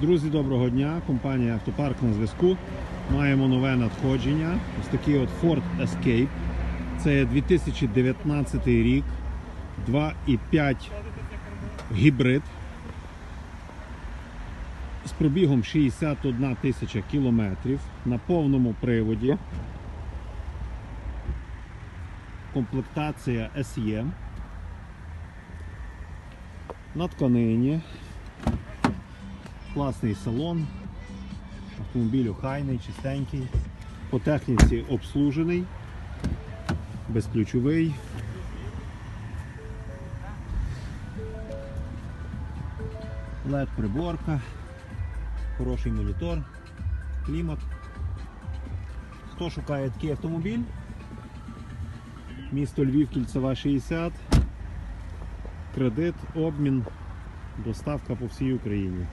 Друзі, доброго дня! Компанія Автопарк на зв'язку. Маємо нове надходження. Ось такий от Ford Escape. Це 2019 рік, 2,5 гібрид з пробігом 61 тисяча кілометрів на повному приводі. Комплектація SE. На тканині. Класний салон. Автомобіль охайний, чистенький. По техніці обслужений, безключовий. LED приборка, хороший монітор, клімат. Хто шукає такий автомобіль? Місто Львів, кільцева 60. Кредит, обмін, доставка по всій Україні.